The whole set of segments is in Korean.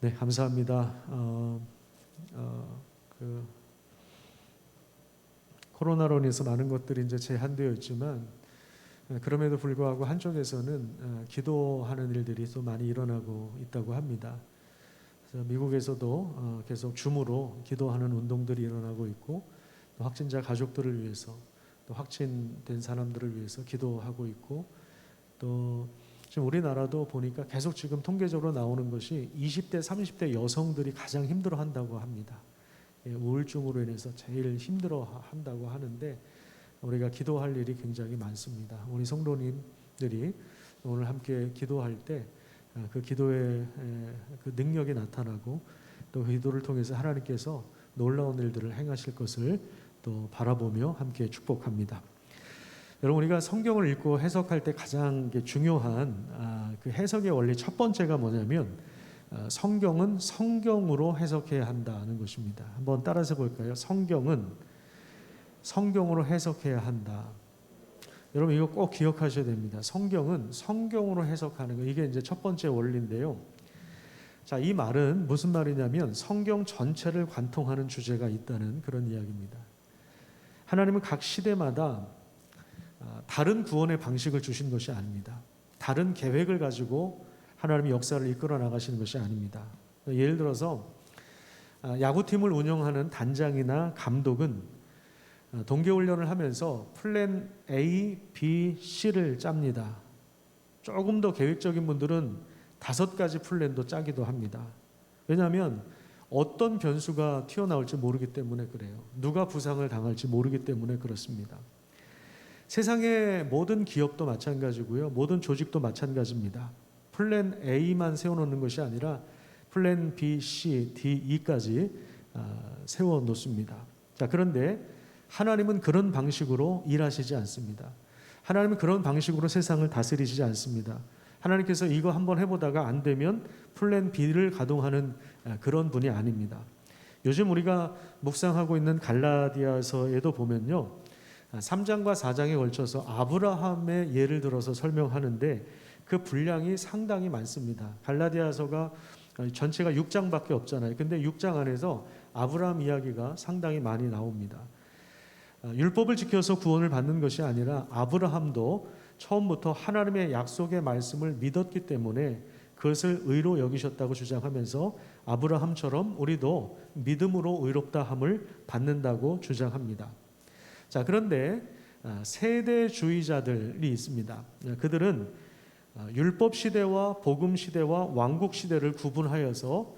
네, 감사합니다. 어, 어, 그 코로나로 인해서 많은 것들이 이제 제한되어 있지만 어, 그럼에도 불구하고 한쪽에서는 어, 기도하는 일들이 또 많이 일어나고 있다고 합니다. 미국에서도 어, 계속 줌으로 기도하는 운동들이 일어나고 있고 또 확진자 가족들을 위해서 또 확진된 사람들을 위해서 기도하고 있고 또 지금 우리나라도 보니까 계속 지금 통계적으로 나오는 것이 20대, 30대 여성들이 가장 힘들어 한다고 합니다. 예, 우울증으로 인해서 제일 힘들어 한다고 하는데 우리가 기도할 일이 굉장히 많습니다. 우리 성도님들이 오늘 함께 기도할 때 그 기도의 에, 그 능력이 나타나고 또그 기도를 통해서 하나님께서 놀라운 일들을 행하실 것을 또 바라보며 함께 축복합니다. 여러분 우리가 성경을 읽고 해석할 때 가장 중요한 아, 그 해석의 원리 첫 번째가 뭐냐면 아, 성경은 성경으로 해석해야 한다는 것입니다. 한번 따라서 볼까요? 성경은 성경으로 해석해야 한다. 여러분 이거 꼭 기억하셔야 됩니다. 성경은 성경으로 해석하는 거 이게 이제 첫 번째 원리인데요. 자, 이 말은 무슨 말이냐면 성경 전체를 관통하는 주제가 있다는 그런 이야기입니다. 하나님은 각 시대마다 아, 다른 구원의 방식을 주신 것이 아닙니다. 다른 계획을 가지고 하나님의 역사를 이끌어 나가시는 것이 아닙니다. 예를 들어서 아, 야구팀을 운영하는 단장이나 감독은 아, 동계훈련을 하면서 플랜 A, B, C를 짭니다. 조금 더 계획적인 분들은 다섯 가지 플랜도 짜기도 합니다. 왜냐하면 어떤 변수가 튀어나올지 모르기 때문에 그래요. 누가 부상을 당할지 모르기 때문에 그렇습니다. 세상의 모든 기업도 마찬가지고요. 모든 조직도 마찬가지입니다. 플랜 A만 세워놓는 것이 아니라 플랜 B, C, D, E까지 세워 놓습니다. 자, 그런데 하나님은 그런 방식으로 일하시지 않습니다. 하나님은 그런 방식으로 세상을 다스리지 않습니다. 하나님께서 이거 한번 해보다가 안 되면 플랜 B를 가동하는 그런 분이 아닙니다. 요즘 우리가 묵상하고 있는 갈라디아서에도 보면요. 3장과 4장에 걸쳐서 아브라함의 예를 들어서 설명하는데 그 분량이 상당히 많습니다. 갈라디아서가 전체가 6장밖에 없잖아요. 근데 6장 안에서 아브라함 이야기가 상당히 많이 나옵니다. 율법을 지켜서 구원을 받는 것이 아니라 아브라함도 처음부터 하나님의 약속의 말씀을 믿었기 때문에 그것을 의로 여기셨다고 주장하면서 아브라함처럼 우리도 믿음으로 의롭다 함을 받는다고 주장합니다. 자, 그런데 세대주의자들이 있습니다. 그들은 율법 시대와 복음 시대와 왕국 시대를 구분하여서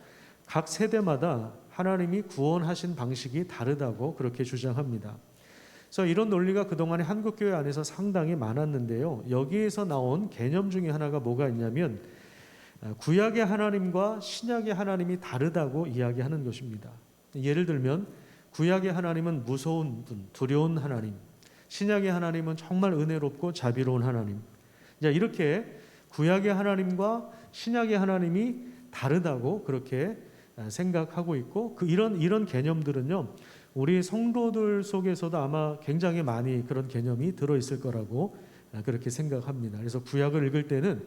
각 세대마다 하나님이 구원하신 방식이 다르다고 그렇게 주장합니다. 그래서 이런 논리가 그동안에 한국 교회 안에서 상당히 많았는데요. 여기에서 나온 개념 중에 하나가 뭐가 있냐면 구약의 하나님과 신약의 하나님이 다르다고 이야기하는 것입니다. 예를 들면 구약의 하나님은 무서운 분, 두려운 하나님. 신약의 하나님은 정말 은혜롭고 자비로운 하나님. 이제 이렇게 구약의 하나님과 신약의 하나님이 다르다고 그렇게 생각하고 있고 그 이런 이런 개념들은요. 우리 성도들 속에서도 아마 굉장히 많이 그런 개념이 들어 있을 거라고 그렇게 생각합니다. 그래서 구약을 읽을 때는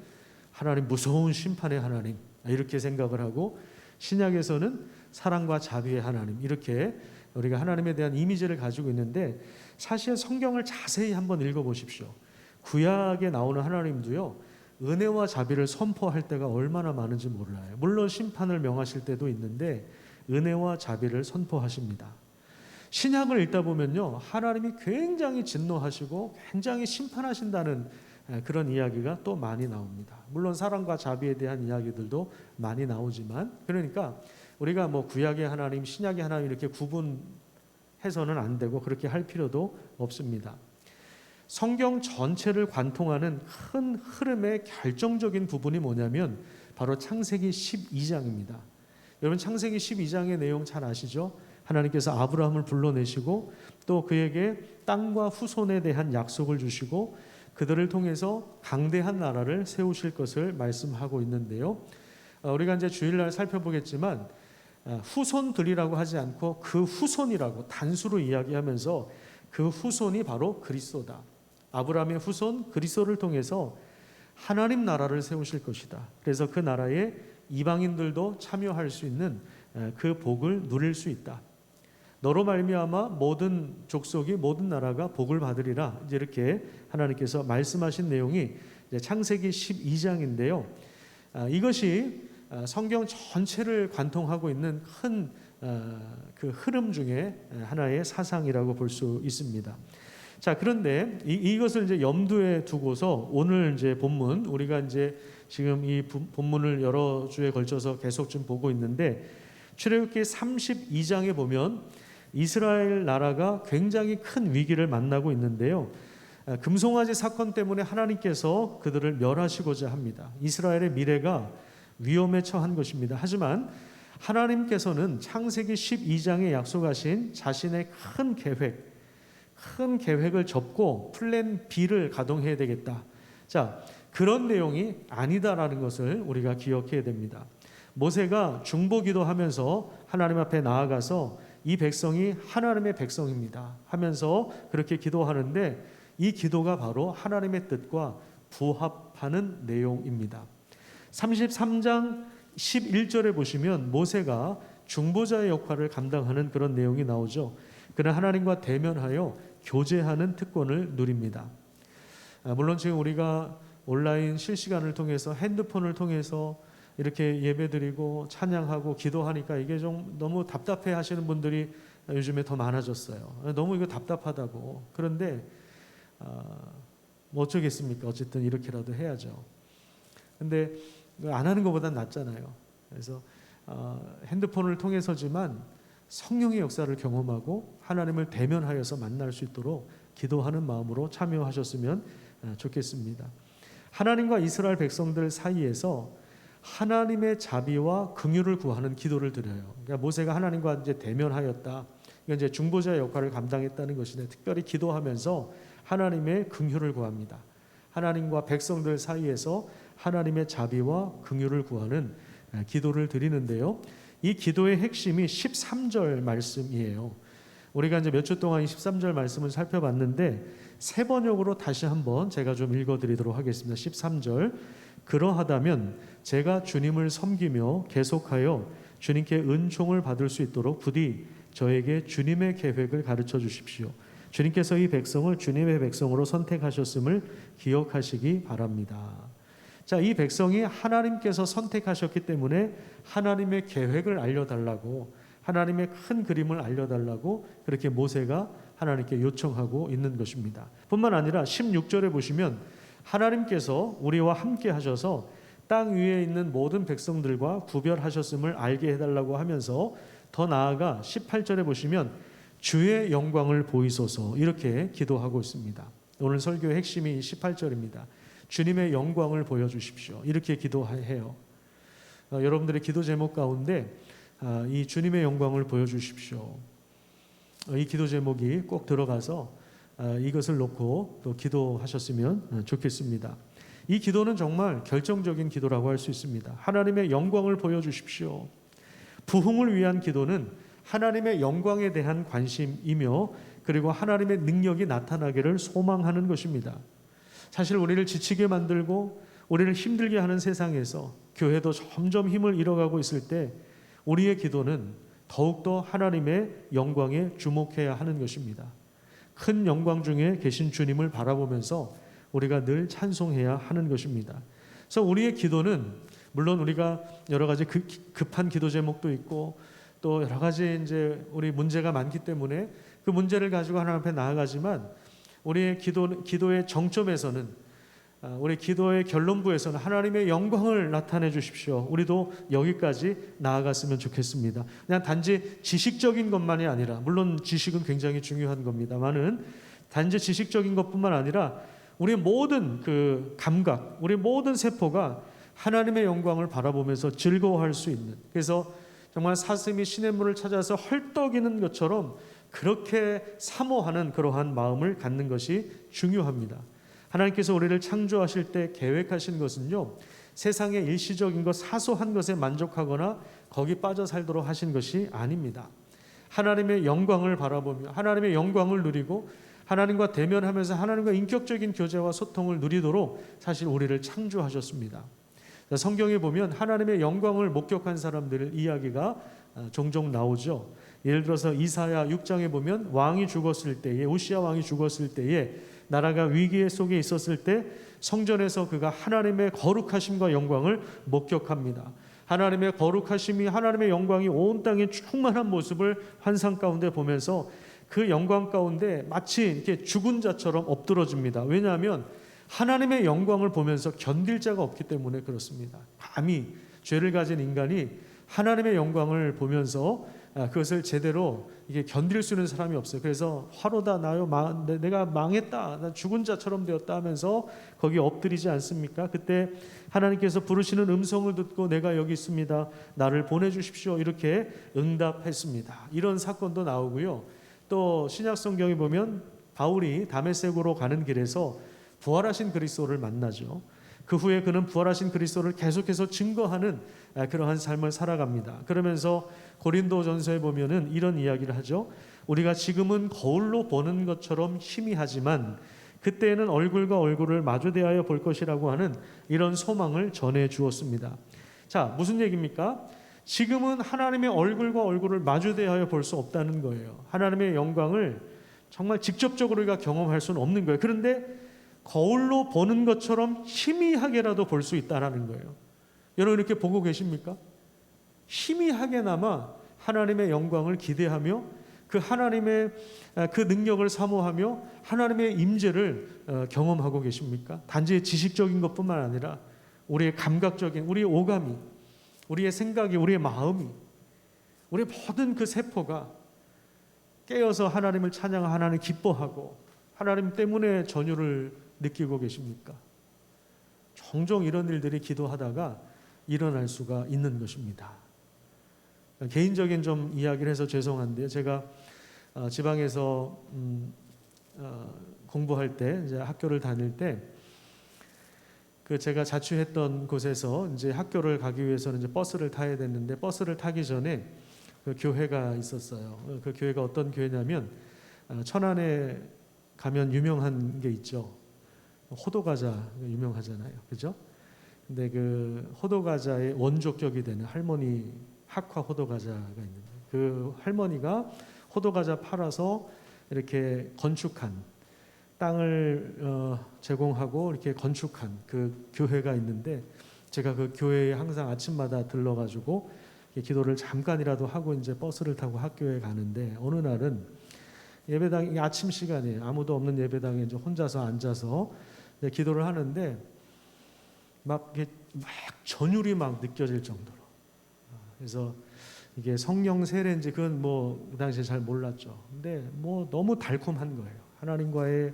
하나님 무서운 심판의 하나님 이렇게 생각을 하고 신약에서는 사랑과 자비의 하나님 이렇게 우리가 하나님에 대한 이미지를 가지고 있는데 사실 성경을 자세히 한번 읽어 보십시오. 구약에 나오는 하나님도요. 은혜와 자비를 선포할 때가 얼마나 많은지 몰라요. 물론 심판을 명하실 때도 있는데 은혜와 자비를 선포하십니다. 신약을 읽다 보면요. 하나님이 굉장히 진노하시고 굉장히 심판하신다는 그런 이야기가 또 많이 나옵니다. 물론 사랑과 자비에 대한 이야기들도 많이 나오지만 그러니까 우리가 뭐 구약의 하나님, 신약의 하나님 이렇게 구분해서는 안 되고 그렇게 할 필요도 없습니다. 성경 전체를 관통하는 큰 흐름의 결정적인 부분이 뭐냐면 바로 창세기 12장입니다. 여러분 창세기 12장의 내용 잘 아시죠? 하나님께서 아브라함을 불러내시고 또 그에게 땅과 후손에 대한 약속을 주시고 그들을 통해서 강대한 나라를 세우실 것을 말씀하고 있는데요. 어, 우리가 이제 주일날 살펴보겠지만 어, 후손들이라고 하지 않고 그 후손이라고 단수로 이야기하면서 그 후손이 바로 그리스도다. 아브라함의 후손 그리스도를 통해서 하나님 나라를 세우실 것이다. 그래서 그 나라에 이방인들도 참여할 수 있는 에, 그 복을 누릴 수 있다. 너로 말미암아 모든 족속이 모든 나라가 복을 받으리라. 이렇게 하나님께서 말씀하신 내용이 창세기 12장인데요. 아, 이것이 아, 성경 전체를 관통하고 있는 큰 그 흐름 중에 하나의 사상이라고 볼 수 있습니다. 자 그런데 이, 이것을 이제 염두에 두고서 오늘 이제 본문 우리가 이제 지금 이 부- 본문을 여러 주에 걸쳐서 계속 좀 보고 있는데 출애굽기 32장에 보면 이스라엘 나라가 굉장히 큰 위기를 만나고 있는데요. 아, 금송아지 사건 때문에 하나님께서 그들을 멸하시고자 합니다. 이스라엘의 미래가 위험에 처한 것입니다. 하지만 하나님께서는 창세기 12장에 약속하신 자신의 큰 계획, 큰 계획을 접고 플랜 B를 가동해야 되겠다. 자, 그런 내용이 아니다라는 것을 우리가 기억해야 됩니다. 모세가 중보기도 하면서 하나님 앞에 나아가서 이 백성이 하나님의 백성입니다 하면서 그렇게 기도하는데 이 기도가 바로 하나님의 뜻과 부합하는 내용입니다. 33장 11절에 보시면 모세가 중보자의 역할을 감당하는 그런 내용이 나오죠. 그는 하나님과 대면하여 교제하는 특권을 누립니다. 아, 물론 지금 우리가 온라인 실시간을 통해서 핸드폰을 통해서 이렇게 예배드리고 찬양하고 기도하니까 이게 좀 너무 답답해 하시는 분들이 요즘에 더 많아졌어요. 너무 이거 답답하다고. 그런데 아, 뭐 어쩌겠습니까? 어쨌든 이렇게라도 해야죠. 근데 안 하는 것보단 낫잖아요. 그래서 어, 핸드폰을 통해서지만 성령의 역사를 경험하고 하나님을 대면하여서 만날 수 있도록 기도하는 마음으로 참여하셨으면 어, 좋겠습니다. 하나님과 이스라엘 백성들 사이에서 하나님의 자비와 긍휼을 구하는 기도를 드려요. 그러니까 모세가 하나님과 이제 대면하였다. 이건 이제 중보자의 역할을 감당했다는 것인데 특별히 기도하면서 하나님의 긍휼을 구합니다. 하나님과 백성들 사이에서 하나님의 자비와 긍휼을 구하는 기도를 드리는데요. 이 기도의 핵심이 13절 말씀이에요. 우리가 이제 몇 주 동안 이 13절 말씀을 살펴봤는데 세 번역으로 다시 한번 제가 좀 읽어 드리도록 하겠습니다. 13절 그러하다면 제가 주님을 섬기며 계속하여 주님께 은총을 받을 수 있도록 부디 저에게 주님의 계획을 가르쳐 주십시오. 주님께서 이 백성을 주님의 백성으로 선택하셨음을 기억하시기 바랍니다. 자, 이 백성이 하나님께서 선택하셨기 때문에 하나님의 계획을 알려달라고 하나님의 큰 그림을 알려달라고 그렇게 모세가 하나님께 요청하고 있는 것입니다. 뿐만 아니라 16절에 보시면 하나님께서 우리와 함께 하셔서 땅 위에 있는 모든 백성들과 구별하셨음을 알게 해달라고 하면서 더 나아가 18절에 보시면 주의 영광을 보이소서 이렇게 기도하고 있습니다. 오늘 설교의 핵심이 18절입니다. 주님의 영광을 보여주십시오. 이렇게 기도해요. 어, 여러분들의 기도 제목 가운데 아, 이 주님의 영광을 보여주십시오. 어, 이 기도 제목이 꼭 들어가서 아, 이것을 놓고 또 기도하셨으면 어, 좋겠습니다. 이 기도는 정말 결정적인 기도라고 할 수 있습니다. 하나님의 영광을 보여주십시오. 부흥을 위한 기도는 하나님의 영광에 대한 관심이며 그리고 하나님의 능력이 나타나기를 소망하는 것입니다. 사실 우리를 지치게 만들고 우리를 힘들게 하는 세상에서 교회도 점점 힘을 잃어가고 있을 때 우리의 기도는 더욱더 하나님의 영광에 주목해야 하는 것입니다. 큰 영광 중에 계신 주님을 바라보면서 우리가 늘 찬송해야 하는 것입니다. 그래서 우리의 기도는 물론 우리가 여러 가지 급- 급한 기도 제목도 있고 또 여러 가지 이제 우리 문제가 많기 때문에 그 문제를 가지고 하나님 앞에 나아가지만 우리의 기도 기도의 정점에서는 아, 우리 기도의 결론부에서는 하나님의 영광을 나타내 주십시오. 우리도 여기까지 나아갔으면 좋겠습니다. 그냥 단지 지식적인 것만이 아니라 물론 지식은 굉장히 중요한 겁니다만은 단지 지식적인 것뿐만 아니라 우리 모든 그 감각, 우리 모든 세포가 하나님의 영광을 바라보면서 즐거워할 수 있는 그래서 정말 사슴이 시냇물을 찾아서 헐떡이는 것처럼 그렇게 사모하는 그러한 마음을 갖는 것이 중요합니다. 하나님께서 우리를 창조하실 때 계획하신 것은요. 세상의 일시적인 것 사소한 것에 만족하거나 거기 빠져 살도록 하신 것이 아닙니다. 하나님의 영광을 바라보며 하나님의 영광을 누리고 하나님과 대면하면서 하나님과 인격적인 교제와 소통을 누리도록 사실 우리를 창조하셨습니다. 성경에 보면 하나님의 영광을 목격한 사람들 이야기가 아, 종종 나오죠. 예를 들어서 이사야 6장에 보면 왕이 죽었을 때에 우시아 왕이 죽었을 때에 나라가 위기 속에 있었을 때 성전에서 그가 하나님의 거룩하심과 영광을 목격합니다. 하나님의 거룩하심이 하나님의 영광이 온 땅에 충만한 모습을 환상 가운데 보면서 그 영광 가운데 마치 이렇게 죽은 자처럼 엎드러집니다. 왜냐하면 하나님의 영광을 보면서 견딜 자가 없기 때문에 그렇습니다. 감히 죄를 가진 인간이 하나님의 영광을 보면서 아, 그것을 제대로 이게 견딜 수 있는 사람이 없어요. 그래서 화로다 나요. 망, 내- 내가 망했다. 나 죽은 자처럼 되었다 하면서 거기 엎드리지 않습니까? 그때 하나님께서 부르시는 음성을 듣고 내가 여기 있습니다. 나를 보내 주십시오. 이렇게 응답했습니다. 이런 사건도 나오고요. 또 신약 성경에 보면 바울이 다메섹으로 가는 길에서 부활하신 그리스도를 만나죠. 그 후에 그는 부활하신 그리스도를 계속해서 증거하는 아, 그러한 삶을 살아갑니다. 그러면서 고린도전서에 보면은 이런 이야기를 하죠. 우리가 지금은 거울로 보는 것처럼 희미하지만 그때에는 얼굴과 얼굴을 마주 대하여 볼 것이라고 하는 이런 소망을 전해 주었습니다. 자, 무슨 얘기입니까? 지금은 하나님의 얼굴과 얼굴을 마주 대하여 볼 수 없다는 거예요. 하나님의 영광을 정말 직접적으로 우리가 경험할 수는 없는 거예요. 그런데 거울로 보는 것처럼 희미하게라도 볼 수 있다라는 거예요. 여러분 이렇게 보고 계십니까? 희미하게나마 하나님의 영광을 기대하며 그 하나님의 아, 그 능력을 사모하며 하나님의 임재를 어, 경험하고 계십니까? 단지 지식적인 것뿐만 아니라 우리의 감각적인 우리의 오감이 우리의 생각이 우리의 마음이 우리의 모든 그 세포가 깨어서 하나님을 찬양하고 하나님 기뻐하고 하나님 때문에 전율을 느끼고 계십니까? 종종 이런 일들이 기도하다가 일어날 수가 있는 것입니다. 개인적인 좀 이야기를 해서 죄송한데요. 제가 어, 지방에서 음, 어, 공부할 때 이제 학교를 다닐 때 그 제가 자취했던 곳에서 이제 학교를 가기 위해서는 이제 버스를 타야 됐는데 버스를 타기 전에 그 교회가 있었어요. 어, 그 교회가 어떤 교회냐면 어, 천안에 가면 유명한 게 있죠. 호도 과자 유명하잖아요. 그죠? 근데 그 호도 과자의 원조격이 되는 할머니 학화 호도 과자가 있는데 그 할머니가 호도 과자 팔아서 이렇게 건축한 땅을 어, 제공하고 이렇게 건축한 그 교회가 있는데 제가 그 교회에 항상 아침마다 들러가지고 기도를 잠깐이라도 하고 이제 버스를 타고 학교에 가는데 어느 날은 예배당 아침 시간에 아무도 없는 예배당에 이제 혼자서 앉아서 기도를 하는데 막 막 전율이 막 느껴질 정도로 아, 그래서 이게 성령 세례인지 그건 뭐 그 당시에 잘 몰랐죠. 근데 뭐 너무 달콤한 거예요. 하나님과의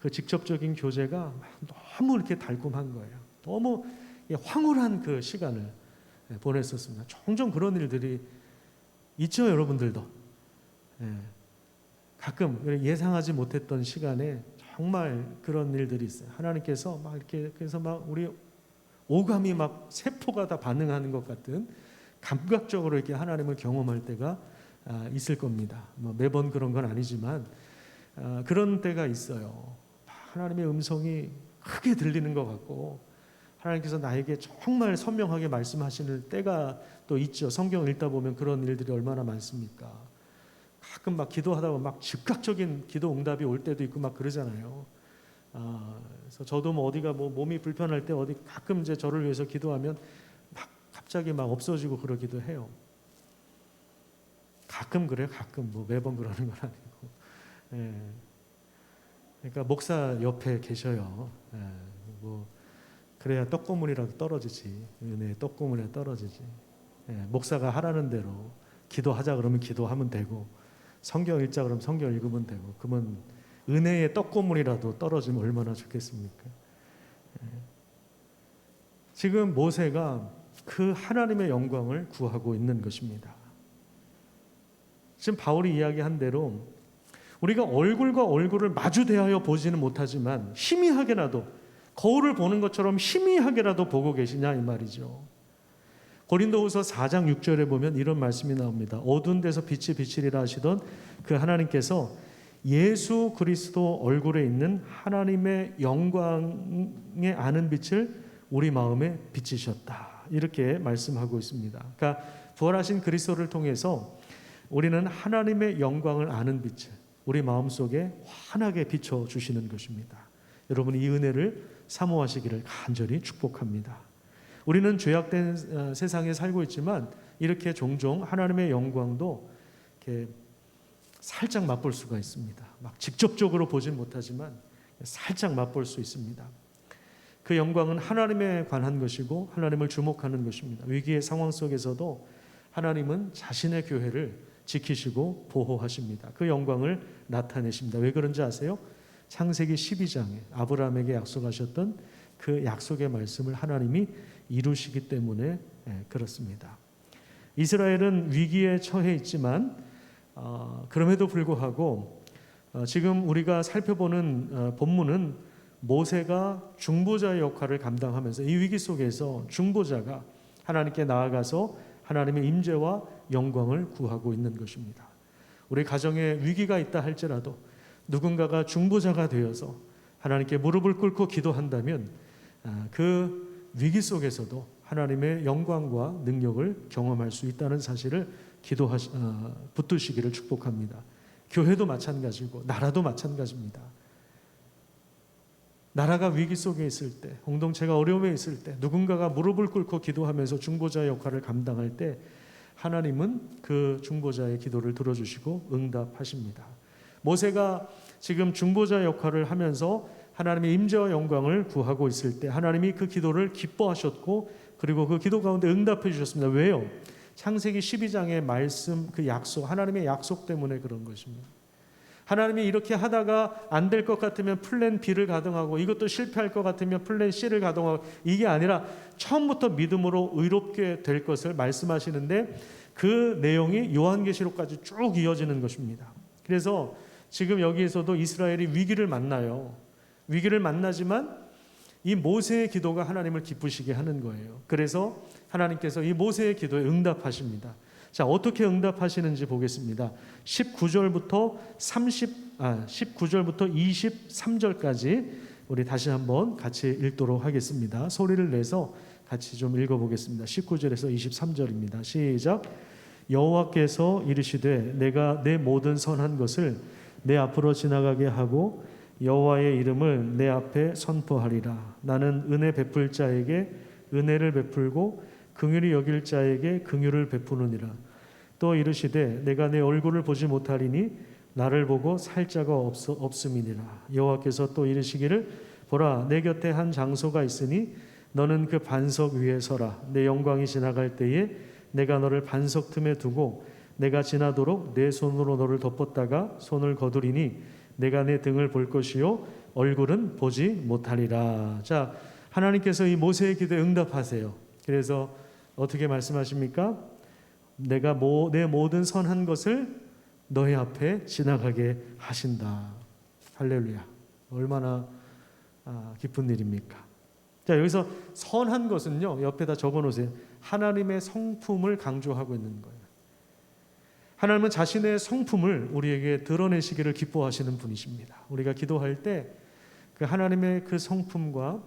그 직접적인 교제가 막 너무 이렇게 달콤한 거예요. 너무 이 황홀한 그 시간을 예, 보냈었습니다. 종종 그런 일들이 있죠, 여러분들도. 예. 가끔 예상하지 못했던 시간에 정말 그런 일들이 있어요. 하나님께서 막 이렇게 그래서 막 우리 오감이 막 세포가 다 반응하는 것 같은 감각적으로 이렇게 하나님을 경험할 때가 아, 있을 겁니다. 뭐 매번 그런 건 아니지만 아, 그런 때가 있어요. 하나님의 음성이 크게 들리는 것 같고 하나님께서 나에게 정말 선명하게 말씀하시는 때가 또 있죠. 성경 읽다 보면 그런 일들이 얼마나 많습니까? 가끔 막 기도하다 보면 막 즉각적인 기도 응답이 올 때도 있고 막 그러잖아요. 아, 그래서 저도 뭐 어디가 뭐 몸이 불편할 때 어디 가끔 이제 저를 위해서 기도하면 막 갑자기 막 없어지고 그러기도 해요. 가끔 그래요. 가끔 뭐 매번 그러는 건 아니고. 예. 그러니까 목사 옆에 계셔요. 예. 뭐 그래야 떡고물이라도 떨어지지. 은혜 떡고물에 떨어지지. 예. 목사가 하라는 대로 기도하자 그러면 기도하면 되고 성경 읽자 그러면 성경 읽으면 되고 그러면 은혜의 떡고물이라도 떨어지면 얼마나 좋겠습니까? 예. 지금 모세가 그 하나님의 영광을 구하고 있는 것입니다. 지금 바울이 이야기한 대로 우리가 얼굴과 얼굴을 마주 대하여 보지는 못하지만 희미하게라도 거울을 보는 것처럼 희미하게라도 보고 계시냐 이 말이죠. 고린도후서 4장 6절에 보면 이런 말씀이 나옵니다. 어두운 데서 빛이 비치리라 하시던 그 하나님께서 예수 그리스도 얼굴에 있는 하나님의 영광에 아는 빛을 우리 마음에 비치셨다. 이렇게 말씀하고 있습니다. 그러니까 부활하신 그리스도를 통해서 우리는 하나님의 영광을 아는 빛을 우리 마음속에 환하게 비춰 주시는 것입니다. 여러분 이 은혜를 사모하시기를 간절히 축복합니다. 우리는 죄악된 어, 세상에 살고 있지만 이렇게 종종 하나님의 영광도 이렇게 살짝 맛볼 수가 있습니다. 막 직접적으로 보진 못하지만 살짝 맛볼 수 있습니다. 그 영광은 하나님에 관한 것이고 하나님을 주목하는 것입니다. 위기의 상황 속에서도 하나님은 자신의 교회를 지키시고 보호하십니다. 그 영광을 나타내십니다. 왜 그런지 아세요? 창세기 12장에 아브라함에게 약속하셨던 그 약속의 말씀을 하나님이 이루시기 때문에 예, 그렇습니다. 이스라엘은 위기에 처해 있지만 어, 그럼에도 불구하고 어, 지금 우리가 살펴보는 어, 본문은 모세가 중보자의 역할을 감당하면서 이 위기 속에서 중보자가 하나님께 나아가서 하나님의 임재와 영광을 구하고 있는 것입니다. 우리 가정에 위기가 있다 할지라도 누군가가 중보자가 되어서 하나님께 무릎을 꿇고 기도한다면 아, 그 위기 속에서도 하나님의 영광과 능력을 경험할 수 있다는 사실을 기도하시 어, 붙드시기를 축복합니다. 교회도 마찬가지고 나라도 마찬가지입니다. 나라가 위기 속에 있을 때, 공동체가 어려움에 있을 때, 누군가가 무릎을 꿇고 기도하면서 중보자의 역할을 감당할 때, 하나님은 그 중보자의 기도를 들어주시고 응답하십니다. 모세가 지금 중보자 역할을 하면서 하나님의 임재와 영광을 구하고 있을 때, 하나님이 그 기도를 기뻐하셨고, 그리고 그 기도 가운데 응답해 주셨습니다. 왜요? 창세기 12장의 말씀, 그 약속, 하나님의 약속 때문에 그런 것입니다. 하나님이 이렇게 하다가 안 될 것 같으면 플랜 B를 가동하고 이것도 실패할 것 같으면 플랜 C를 가동하고 이게 아니라 처음부터 믿음으로 의롭게 될 것을 말씀하시는데 그 내용이 요한계시록까지 쭉 이어지는 것입니다. 그래서 지금 여기에서도 이스라엘이 위기를 만나요. 위기를 만나지만 이 모세의 기도가 하나님을 기쁘시게 하는 거예요. 그래서 하나님께서 이 모세의 기도에 응답하십니다. 자, 어떻게 응답하시는지 보겠습니다. 19절부터 30 아, 19절부터 23절까지 우리 다시 한번 같이 읽도록 하겠습니다. 소리를 내서 같이 좀 읽어 보겠습니다. 19절에서 23절입니다. 시작. 여호와께서 이르시되 내가 내 모든 선한 것을 내 앞으로 지나가게 하고 여호와의 이름을 내 앞에 선포하리라. 나는 은혜 베풀 자에게 은혜를 베풀고 긍휼히 여길 자에게 긍휼을 베푸느니라. 또 이르시되 내가 내 얼굴을 보지 못하리니 나를 보고 살 자가 없, 없음이니라. 여호와께서 또 이르시기를 보라 내 곁에 한 장소가 있으니 너는 그 반석 위에 서라. 내 영광이 지나갈 때에 내가 너를 반석 틈에 두고 내가 지나도록 내 손으로 너를 덮었다가 손을 거두리니 내가 내 등을 볼 것이요 얼굴은 보지 못하리라. 자, 하나님께서 이 모세의 기도에 응답하세요. 그래서 어떻게 말씀하십니까? 내가 모, 내 모든 선한 것을 너희 앞에 지나가게 하신다. 할렐루야. 얼마나 아, 기쁜 일입니까? 자, 여기서 선한 것은요. 옆에다 적어 놓으세요. 하나님의 성품을 강조하고 있는 거예요. 하나님은 자신의 성품을 우리에게 드러내시기를 기뻐하시는 분이십니다. 우리가 기도할 때 그 하나님의 그 성품과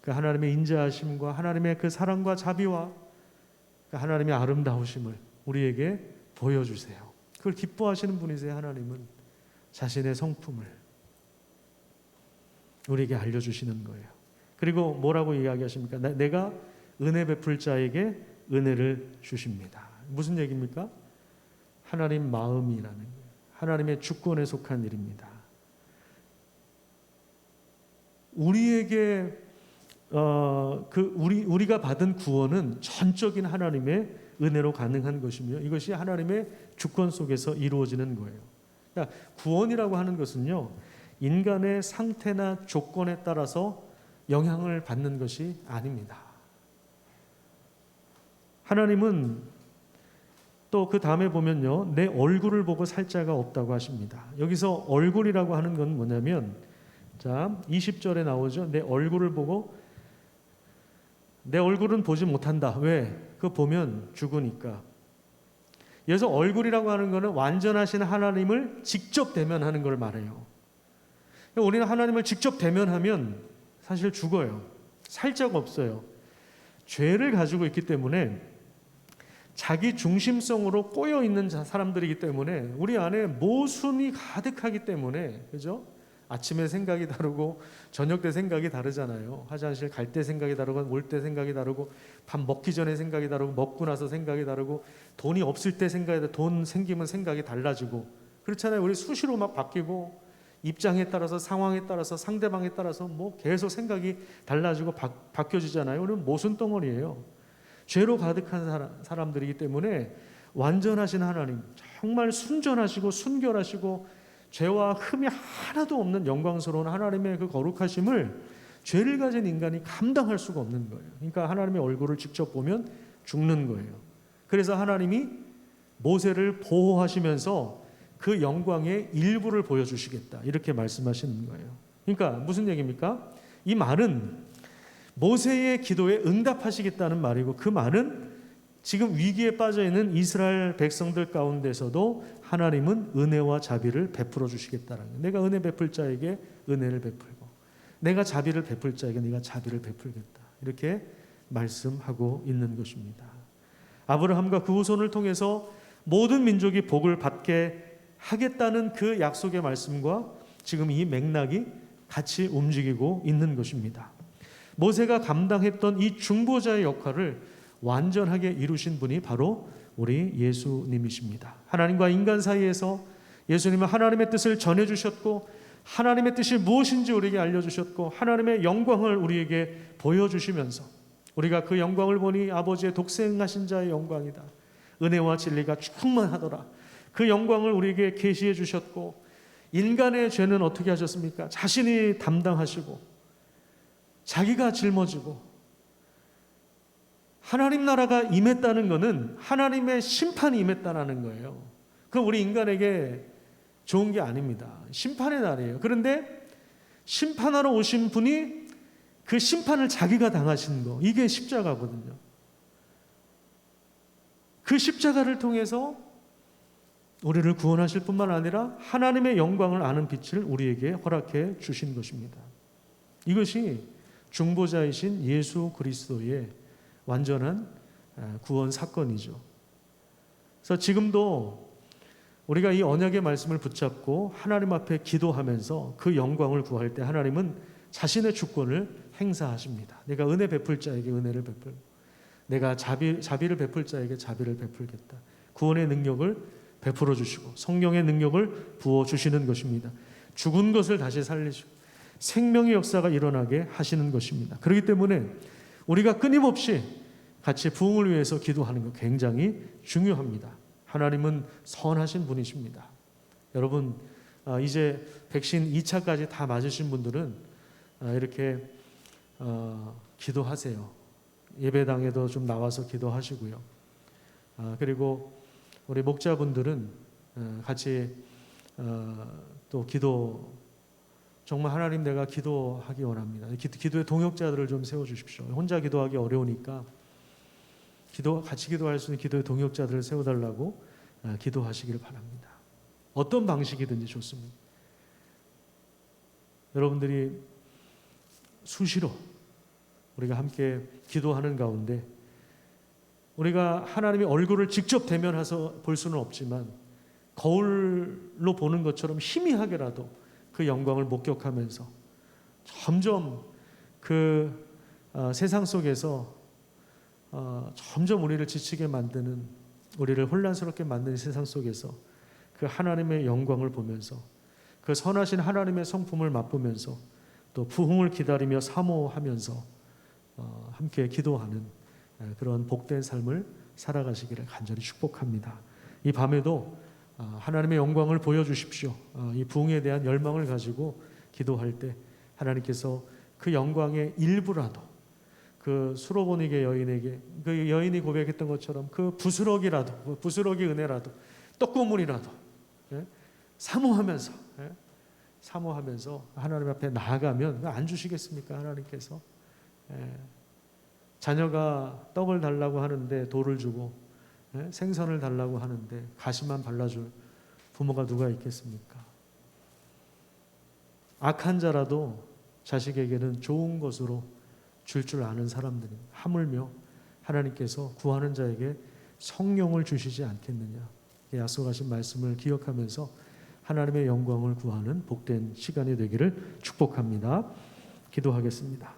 그 하나님의 인자하심과 하나님의 그 사랑과 자비와 그 하나님의 아름다우심을 우리에게 보여주세요. 그걸 기뻐하시는 분이세요. 하나님은 자신의 성품을 우리에게 알려주시는 거예요. 그리고 뭐라고 이야기하십니까? 내가 은혜 베풀 자에게 은혜를 주십니다. 무슨 얘기입니까? 하나님 마음이라는. 하나님의 주권에 속한 일입니다. 우리에게 어, 그 우리 우리가 받은 구원은 전적인 하나님의 은혜로 가능한 것이며 이것이 하나님의 주권 속에서 이루어지는 거예요. 그러니까 구원이라고 하는 것은요 인간의 상태나 조건에 따라서 영향을 받는 것이 아닙니다. 하나님은 또 그 다음에 보면요 내 얼굴을 보고 살 자가 없다고 하십니다. 여기서 얼굴이라고 하는 건 뭐냐면 자 20절에 나오죠 내 얼굴을 보고 내 얼굴은 보지 못한다. 왜? 그 보면 죽으니까. 그래서 얼굴이라고 하는 것은 완전하신 하나님을 직접 대면하는 걸 말해요. 우리는 하나님을 직접 대면하면 사실 죽어요. 살짝 없어요. 죄를 가지고 있기 때문에 자기 중심성으로 꼬여 있는 자- 사람들이기 때문에 우리 안에 모순이 가득하기 때문에 그죠? 아침에 생각이 다르고 저녁 때 생각이 다르잖아요. 화장실 갈 때 생각이 다르고 올 때 생각이 다르고 밥 먹기 전에 생각이 다르고 먹고 나서 생각이 다르고 돈이 없을 때 생각이 다르고 돈 생기면 생각이 달라지고 그렇잖아요. 우리 수시로 막 바뀌고 입장에 따라서 상황에 따라서 상대방에 따라서 뭐 계속 생각이 달라지고 바, 바뀌어지잖아요. 우리는 모순 덩어리예요. 죄로 가득한 사람, 사람 들이기 때문에 완전하신 하나님, 정말 순전하시고 순결하시고 죄와 흠이 하나도 없는 영광스러운 하나님의 그 거룩하심을 죄를 가진 인간이 감당할 수가 없는 거예요. 그러니까 하나님의 얼굴을 직접 보면 죽는 거예요. 그래서 하나님이 모세를 보호하시면서 그 영광의 일부를 보여주시겠다. 이렇게 말씀하시는 거예요. 그러니까 무슨 얘기입니까? 이 말은 모세의 기도에 응답하시겠다는 말이고 그 말은 지금 위기에 빠져 있는 이스라엘 백성들 가운데서도 하나님은 은혜와 자비를 베풀어 주시겠다는 거예요. 내가 은혜 베풀 자에게 은혜를 베풀고 내가 자비를 베풀 자에게 네가 자비를 베풀겠다. 이렇게 말씀하고 있는 것입니다. 아브라함과 그 후손을 통해서 모든 민족이 복을 받게 하겠다는 그 약속의 말씀과 지금 이 맥락이 같이 움직이고 있는 것입니다. 모세가 감당했던 이 중보자의 역할을 완전하게 이루신 분이 바로 우리 예수님이십니다. 하나님과 인간 사이에서 예수님은 하나님의 뜻을 전해 주셨고 하나님의 뜻이 무엇인지 우리에게 알려 주셨고 하나님의 영광을 우리에게 보여 주시면서 우리가 그 영광을 보니 아버지의 독생하신 자의 영광이다. 은혜와 진리가 충만하더라. 그 영광을 우리에게 계시해 주셨고 인간의 죄는 어떻게 하셨습니까? 자신이 담당하시고 자기가 짊어지고 하나님 나라가 임했다는 것은 하나님의 심판이 임했다는 거예요. 그 우리 인간에게 좋은 게 아닙니다. 심판의 날이에요. 그런데 심판하러 오신 분이 그 심판을 자기가 당하신 거 이게 십자가거든요. 그 십자가를 통해서 우리를 구원하실 뿐만 아니라 하나님의 영광을 아는 빛을 우리에게 허락해 주신 것입니다. 이것이 중보자이신 예수 그리스도의 완전한 구원 사건이죠. 그래서 지금도 우리가 이 언약의 말씀을 붙잡고 하나님 앞에 기도하면서 그 영광을 구할 때 하나님은 자신의 주권을 행사하십니다. 내가 은혜 베풀 자에게 은혜를 베풀, 내가 자비, 자비를 베풀 자에게 자비를 베풀겠다. 구원의 능력을 베풀어 주시고 성령의 능력을 부어 주시는 것입니다. 죽은 것을 다시 살리시고 생명의 역사가 일어나게 하시는 것입니다. 그렇기 때문에 우리가 끊임없이 같이 부흥을 위해서 기도하는 것 굉장히 중요합니다. 하나님은 선하신 분이십니다. 여러분 아, 이제 백신 2차까지 다 맞으신 분들은 아, 이렇게 어, 기도하세요. 예배당에도 좀 나와서 기도하시고요. 아, 그리고 우리 목자분들은 어, 같이 어, 또 기도 정말 하나님 내가 기도하기 원합니다. 기도 의 동역자들을 좀 세워 주십시오. 혼자 기도하기 어려우니까 기도 같이 기도할 수 있는 기도의 동역자들을 세워 달라고 어, 기도하시기를 바랍니다. 어떤 방식이든지 좋습니다. 여러분들이 수시로 우리가 함께 기도하는 가운데 우리가 하나님의 얼굴을 직접 대면해서 볼 수는 없지만 거울로 보는 것처럼 희미하게라도 그 영광을 목격하면서 점점 그 어, 세상 속에서 어, 점점 우리를 지치게 만드는 우리를 혼란스럽게 만드는 세상 속에서 그 하나님의 영광을 보면서 그 선하신 하나님의 성품을 맛보면서 또 부흥을 기다리며 사모하면서 어, 함께 기도하는 에, 그런 복된 삶을 살아가시기를 간절히 축복합니다. 이 밤에도 어, 하나님의 영광을 보여주십시오. 어, 이 부흥에 대한 열망을 가지고 기도할 때 하나님께서 그 영광의 일부라도 그 수로보니게 여인에게 그 여인이 고백했던 것처럼 그 부스러기라도 그 부스러기 은혜라도 떡고물이라도 예? 사모하면서 예? 사모하면서 하나님 앞에 나아가면 안 주시겠습니까 하나님께서 예. 자녀가 떡을 달라고 하는데 돌을 주고 예? 생선을 달라고 하는데 가시만 발라줄 부모가 누가 있겠습니까? 악한 자라도 자식에게는 좋은 것으로 줄줄 아는 사람들이 하물며 하나님께서 구하는 자에게 성령을 주시지 않겠느냐 약속하신 말씀을 기억하면서 하나님의 영광을 구하는 복된 시간이 되기를 축복합니다. 기도하겠습니다.